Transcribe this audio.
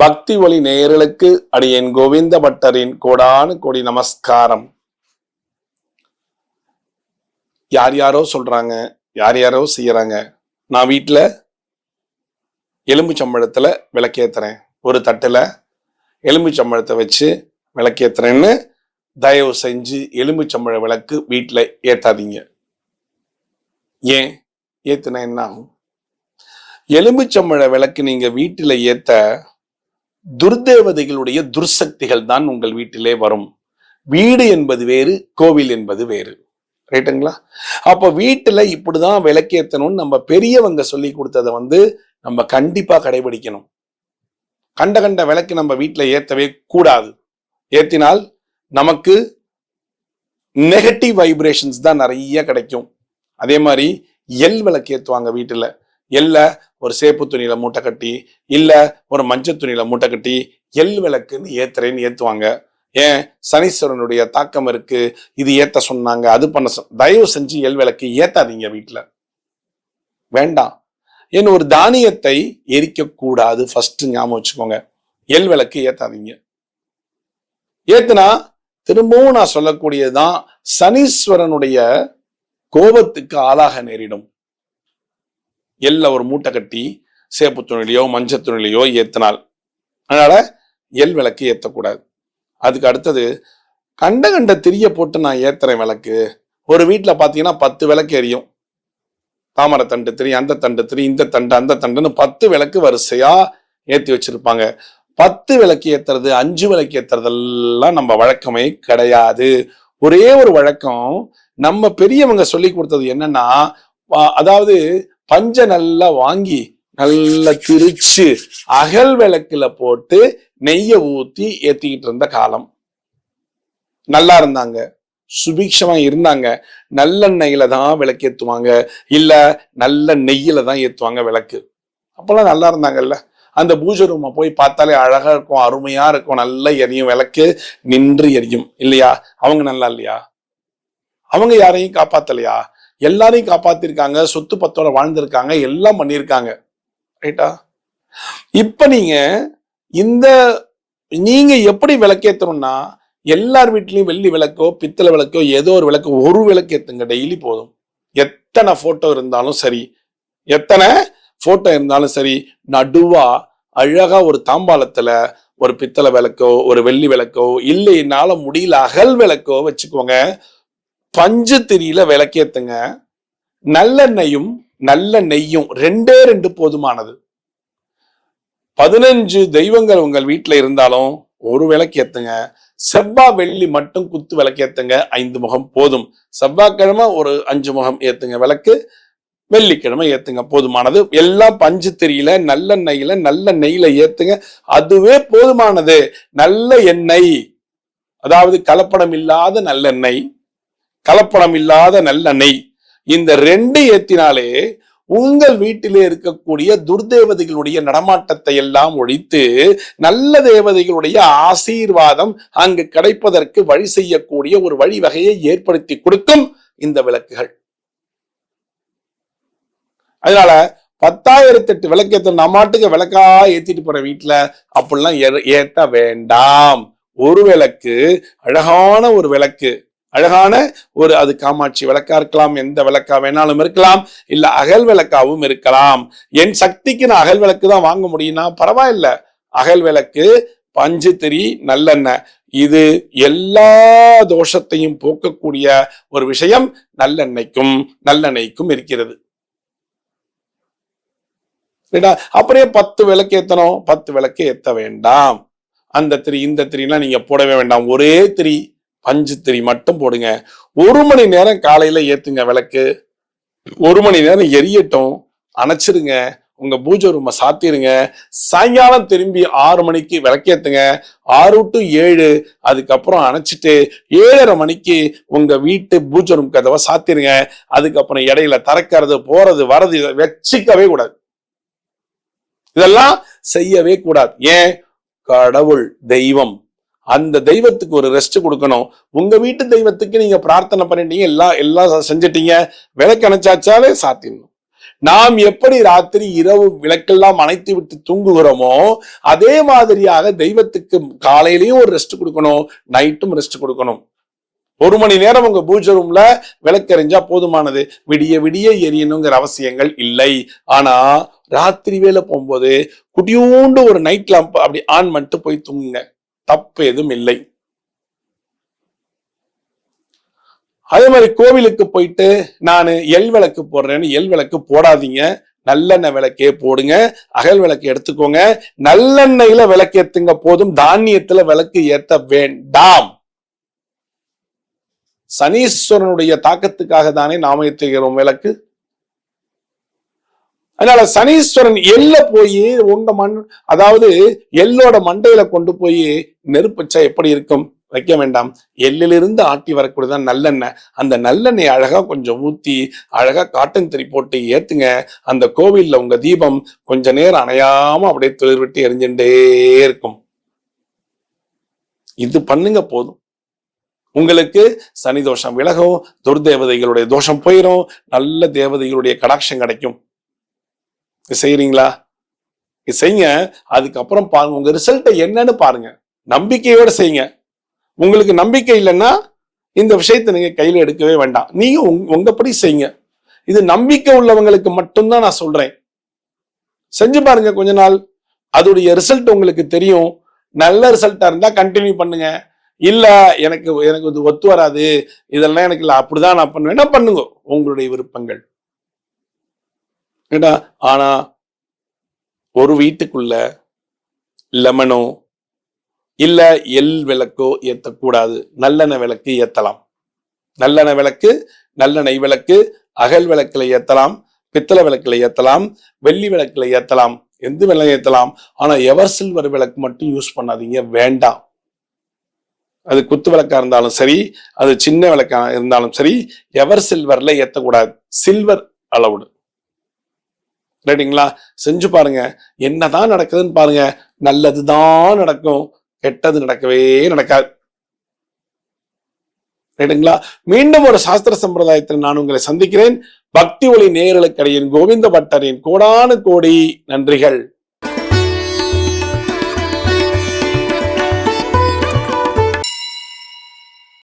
பக்தி ஒளி நேயர்களுக்கு அடியேன் கோவிந்த பட்டரின் கோடானு கோடி நமஸ்காரம். யார் யாரோ சொல்றாங்க யார் யாரோ செய்யறாங்க நான் வீட்டில் எலும்பு சம்பளத்துல விளக்கேத்துறேன். ஒரு தட்டுல எலும்பு சம்பளத்தை வச்சு விளக்கேத்துறேன்னு தயவு செஞ்சு எலும்பு சம்பள விளக்கு வீட்டில் ஏத்தாதீங்க. ஏன்? ஏத்துனா என்ன ஆகும்? எலும்புச்சம்பழ விளக்கு நீங்க வீட்டில் ஏற்ற துர்தேவதைகளுடைய துர்சக்திகள் தான் உங்கள் வீட்டிலே வரும். வீடு என்பது வேறு கோவில் என்பது வேறு. ரைட்டுங்களா அப்ப வீட்டுல இப்படிதான் விளக்கேற்றணும்னு நம்ம பெரியவங்க சொல்லி கொடுத்ததை வந்து நம்ம கண்டிப்பா கடைபிடிக்கணும். கண்ட கண்ட விளக்கு நம்ம வீட்டுல ஏத்தவே கூடாது. ஏத்தினால் நமக்கு நெகட்டிவ் வைப்ரேஷன்ஸ் தான் நிறைய கிடைக்கும். அதே மாதிரி எல் விளக்கு ஏற்றுவாங்க வீட்டுல. இல்லை ஒரு சேப்பு துணியில மூட்டை கட்டி இல்லை ஒரு மஞ்சள் துணியில மூட்டை கட்டி எல் விளக்குன்னு ஏத்துறேன்னு ஏத்துவாங்க. ஏன்? சனீஸ்வரனுடைய தாக்கம் இருக்கு. இது ஏத்த சொன்னாங்க அது பண்ண சொ- தயவு செஞ்சு எல் விளக்கு ஏத்தாதீங்க வீட்டில் வேண்டாம். ஏன்னு ஒரு தானியத்தை எரிக்கக்கூடாது ஃபர்ஸ்ட் ஞாபகம் வச்சுக்கோங்க. எல் விளக்கு ஏத்தாதீங்க. ஏத்துனா திரும்பவும் நான் சொல்லக்கூடியதுதான் சனீஸ்வரனுடைய கோபத்துக்கு ஆளாக நேரிடும். எல்ல ஒரு மூட்டை கட்டி சேப்பு துணிலையோ மஞ்சள் துணிலையோ ஏத்தினால். அதனால எல் விளக்கு ஏற்றக்கூடாது அதுக்கு அடுத்தது கண்ட கண்ட திரிய போட்டு நான் ஏத்துறேன் விளக்கு ஒரு வீட்டில் பார்த்தீங்கன்னா பத்து விளக்கு எரியும். தாமரை தண்டு திரி அந்த தண்டு திரி இந்த தண்டு அந்த தண்டுன்னு பத்து விளக்கு வரிசையா ஏற்றி வச்சிருப்பாங்க. பத்து விளக்கு ஏத்துறது அஞ்சு விளக்கு ஏத்துறதெல்லாம் நம்ம வழக்கமே கிடையாது. ஒரே ஒரு வழக்கம் நம்ம பெரியவங்க சொல்லி கொடுத்தது என்னன்னா அதாவது பஞ்ச நல்லா வாங்கி நல்லா திரிச்சு அகல் விளக்குல போட்டு நெய்ய ஊத்தி ஏத்திக்கிட்டு இருந்த காலம். நல்லா இருந்தாங்க. சுபிக்ஷமா இருந்தாங்க. நல்லெண்ணெயில தான் விளக்கு ஏத்துவாங்க. இல்ல நல்ல நெய்யில தான் ஏத்துவாங்க விளக்கு. அப்பெல்லாம் நல்லா இருந்தாங்கல்ல. அந்த பூஜை ரூமை போய் பார்த்தாலே அழகா இருக்கும் அருமையா இருக்கும். நல்லா எரியும் விளக்கு நின்று எரியும். இல்லையா? அவங்க நல்லா இல்லையா? அவங்க யாரையும் காப்பாத்தலையா? எல்லாரையும் காப்பாத்திருக்காங்க சொத்து பத்தோட வாழ்ந்திருக்காங்க எல்லாம் பண்ணியிருக்காங்க. ரைட்டா இப்ப நீங்க இந்த நீங்க எப்படி விளக்கேத்தணும்னா எல்லார் வீட்லயும் வெள்ளி விளக்கோ பித்தளை விளக்கோ ஏதோ ஒரு விளக்கு ஒரு விளக்கு ஏத்துங்க. டெய்லி போதும். எத்தனை போட்டோ இருந்தாலும் சரி. எத்தனை போட்டோ இருந்தாலும் சரி நடுவா அழகா ஒரு தாம்பாளத்துல ஒரு பித்தளை விளக்கோ ஒரு வெள்ளி விளக்கோ இல்லை முடியல அகல் விளக்கோ வச்சுக்கோங்க. பஞ்சு திரியில விளக்கேத்துங்க. நல்லெண்ணெயும் நல்ல நெய்யும் ரெண்டே ரெண்டு போதுமானது. பதினஞ்சு தெய்வங்கள் உங்கள் வீட்டில் இருந்தாலும் ஒரு விளக்கேத்துங்க. செவ்வாய் வெள்ளி மட்டும் குத்து விளக்கேத்துங்க. ஐந்து முகம் போதும். செவ்வாய்க்கிழமை ஒரு அஞ்சு முகம் ஏத்துங்க விளக்கு. வெள்ளிக்கிழமை ஏத்துங்க போதுமானது. எல்லாம் பஞ்சு திரியில நல்ல நல்ல நெய்யில ஏத்துங்க. அதுவே போதுமானது. நல்ல எண்ணெய். அதாவது கலப்படம் இல்லாத நல்லெண்ணெய். கலப்படம் இல்லாத நல்லெண்ணெய் இந்த ரெண்டு ஏத்தினாலே உங்கள் வீட்டிலே இருக்கக்கூடிய துர்தேவதைகளுடைய நடமாட்டத்தை எல்லாம் ஒழித்து நல்ல தேவதைகளுடைய ஆசீர்வாதம் அங்கு கிடைப்பதற்கு வழி செய்யக்கூடிய ஒரு வழிவகையை ஏற்படுத்தி கொடுக்கும் இந்த விளக்குகள். அதனால பத்தாயிரத்தி எட்டு விளக்கேத்த நம்மாட்டுக்கு விளக்கா ஏத்திட்டு போற வீட்டுல அப்படிலாம் ஏ- ஏத்த வேண்டாம். ஒரு விளக்கு அழகான ஒரு விளக்கு. அழகான ஒரு அது காமாட்சி விளக்கா இருக்கலாம் எந்த விளக்கா வேணாலும் இருக்கலாம் இல்ல அகல் விளக்காவும் இருக்கலாம். என் சக்திக்கு நான் அகல் விளக்கு தான் வாங்க முடியும்னா பரவாயில்ல. அகல் விளக்கு பஞ்சு திரி நல்லெண்ணெய். இது எல்லா தோஷத்தையும் போக்கக்கூடிய ஒரு விஷயம் நல்லெண்ணெய்க்கும் நல்லெண்ணெய்க்கும் இருக்கிறது. அப்படியே பத்து விளக்கு ஏத்தணும். பத்து விளக்கு ஏத்த வேண்டாம். அந்த திரி இந்த திரிலாம் நீங்க போடவே வேண்டாம். ஒரே திரி. பஞ்சு திரி மட்டும் போடுங்க. ஒரு மணி நேரம் காலையில ஏத்துங்க விளக்கு. ஒரு மணி நேரம் எரியட்டும். அணைச்சிருங்க. உங்க பூஜை ரூமை சாத்திருங்க. சாயங்காலம் திரும்பி ஆறு மணிக்கு விளக்கேத்துங்க ஆறு டு ஏழு அதுக்கப்புறம் அணைச்சிட்டு ஏழரை மணிக்கு உங்க வீட்டு பூஜை ரூம் கதவை சாத்திருங்க. அதுக்கப்புறம் இடையில திறக்கிறது போறது வர்றது இதை வச்சுக்கவே கூடாது. இதெல்லாம் செய்யவே கூடாது. ஏன்? கடவுள் தெய்வம். அந்த தெய்வத்துக்கு ஒரு ரெஸ்ட் கொடுக்கணும். உங்க வீட்டு தெய்வத்துக்கு நீங்க பிரார்த்தனை பண்ணிட்டீங்க எல்லாம் எல்லாம் செஞ்சிட்டீங்க விளக்கு அணைச்சாச்சாலே சாத்திடணும் நாம் எப்படி ராத்திரி இரவு விளக்கெல்லாம் அணைத்து விட்டு தூங்குகிறோமோ அதே மாதிரியாக தெய்வத்துக்கு காலையிலையும் ஒரு ரெஸ்ட் கொடுக்கணும் நைட்டும் ரெஸ்ட் கொடுக்கணும். ஒரு மணி நேரம் உங்க பூஜை ரூம்ல விளக்கெறிஞ்சா போதுமானது. விடிய விடிய எரியணுங்கிற அவசியங்கள் இல்லை. ஆனா ராத்திரி வேலை போகும்போது குட்டியூண்டு ஒரு நைட் லாம்ப் அப்படி ஆன் பண்ணிட்டு போய் தூங்குங்க. தப்பு எதுவும் இல்லை. அதே மாதிரி கோவிலுக்கு போயிட்டு நான் எல் விளக்கு போடுறேன்னு எல் விளக்கு போடாதீங்க. நல்லெண்ணெய் விளக்கே போடுங்க. அகல் விளக்கு எடுத்துக்கோங்க. நல்லெண்ணெயில விளக்கேத்துங்க போதும். தானியத்துல விளக்கு ஏத்த வேண்டாம். சனீஸ்வரனுடைய தாக்கத்துக்காக தானே நாம ஏற்றுகிறோம் விளக்கு? அதனால சனீஸ்வரன் எல்ல போய் உங்க மண் அதாவது எல்லோட மண்டையில கொண்டு போய் நெருப்புச்சா எப்படி இருக்கும்? வைக்க வேண்டாம். எள்ளிலிருந்து ஆட்டி வரக்கூடியதான் நல்லெண்ணெய். அந்த நல்லெண்ணெய் அழகா கொஞ்சம் ஊத்தி அழகா காட்டன் திரி போட்டு ஏத்துங்க. அந்த கோவில்ல உங்க தீபம் கொஞ்ச நேரம் அணையாம அப்படியே துளிர் விட்டு எரிஞ்சுட்டே இருக்கும். இது பண்ணுங்க போதும். உங்களுக்கு சனி தோஷம் விலகும் துர்தேவதைகளுடைய தோஷம் போயிடும் நல்ல தேவதைகளுடைய கடாட்சம் கிடைக்கும். செய்யறீங்களா செய்யுங்க அதுக்கப்புறம் பாருங்க உங்க ரிசல்ட்டை என்னன்னு பாருங்க. நம்பிக்கையோட செய்யுங்க. உங்களுக்கு நம்பிக்கை இல்லைன்னா இந்த விஷயத்தை நீங்க கையில எடுக்கவே வேண்டாம். நீங்க உங்கப்படி செய்யுங்க. இது நம்பிக்கை உள்ளவங்களுக்கு மட்டும்தான் நான் சொல்றேன். செஞ்சு பாருங்க கொஞ்ச நாள். அதோடைய ரிசல்ட் உங்களுக்கு தெரியும். நல்ல ரிசல்ட்டா இருந்தா கண்டினியூ பண்ணுங்க. இல்ல எனக்கு எனக்கு இது ஒத்து வராது. இதெல்லாம் எனக்கு இல்லை. அப்படிதான் நான் பண்ணுவேன். என்ன பண்ணுங்க உங்களுடைய விருப்பங்கள். ஏடா ஆனா ஒரு வீட்டுக்குள்ள லெமனோ இல்ல எல் விளக்கோ ஏத்தக்கூடாது. நல்லெண்ணெய் விளக்கு ஏத்தலாம். நல்லெண்ணெய் விளக்கு நல்லெண்ணெய் விளக்கு அகல் விளக்குல ஏத்தலாம் பித்தளை விளக்குல ஏத்தலாம் வெள்ளி விளக்குல ஏத்தலாம் எந்த விளக்கு ஏத்தலாம். ஆனா எவர் சில்வர் விளக்கு மட்டும் யூஸ் பண்ணாதீங்க வேண்டாம். அது குத்து விளக்கா இருந்தாலும் சரி அது சின்ன விளக்கா இருந்தாலும் சரி எவர் சில்வர்ல ஏத்தக்கூடாது. சில்வர் அளவுடு ரைட்டுங்களா செஞ்சு பாருங்க. என்னதான் நடக்குதுன்னு பாருங்க. நல்லதுதான் நடக்கும். கெட்டது நடக்கவே நடக்காது. ரைட்டுங்களா மீண்டும் ஒரு சாஸ்திர சம்பிரதாயத்தில் நான் உங்களை சந்திக்கிறேன். பக்தி ஒளி நேர்களுக்கடையின் கோவிந்த பட்டரின் கோடானு கோடி நன்றிகள்.